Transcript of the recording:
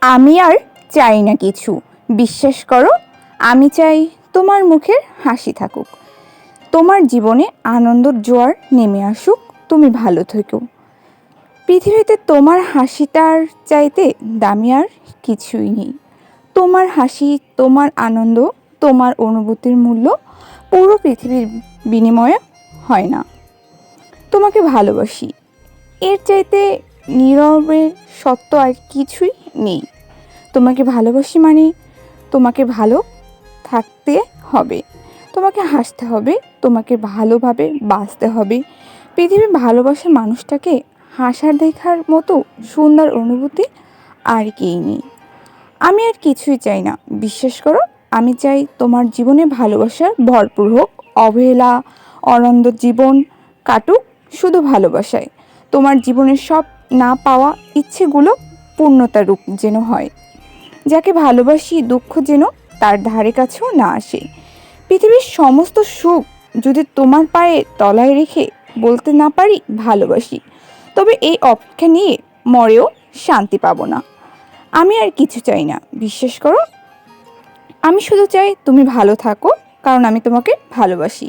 আমি আর চাই না কিছু। বিশ্বাস করো, আমি চাই তোমার মুখের হাসি থাকুক। তোমার জীবনে আনন্দর জোয়ার নেমে আসুক, তুমি ভালো থেকো। পৃথিবীতে তোমার হাসিটার চাইতে দামি আর কিছুই নেই। তোমার হাসি, তোমার আনন্দ, তোমার অনুভূতির মূল্য পুরো পৃথিবীর বিনিময়ে হয় না। তোমাকে ভালোবাসি। এর চাইতে নীরবের সত্য আর কিছুই নেই। তোমাকে ভালোবাসি মানে তোমাকে ভালো থাকতে হবে। তোমাকে হাসতে হবে, তোমাকে ভালোভাবে বাঁচতে হবে। পৃথিবীর ভালোবাসার মানুষটাকে হাসার দেখার মতো সুন্দর অনুভূতি আর কেই নেই। আমি আর কিছুই চাই না। বিশ্বাস করো, আমি চাই তোমার জীবনে ভালোবাসার ভরপুর হোক, অবহেলা অনন্দ জীবন কাটুক, শুধু ভালোবাসায়। তোমার জীবনের সব না পাওয়া ইচ্ছেগুলো পূর্ণতা রূপ যেন হয়। যাকে ভালোবাসি, দুঃখ যেন তার ধারে কাছেও না আসে। পৃথিবীর সমস্ত সুখ যদি তোমার পায়ে তলায় রেখে বলতে না পারি, ভালোবাসি। তবে এই অপেক্ষা নিয়ে মরেও শান্তি পাবো না। আমি আর কিছু চাই না, বিশ্বাস করো। আমি শুধু চাই তুমি ভালো থাকো, কারণ আমি তোমাকে ভালোবাসি।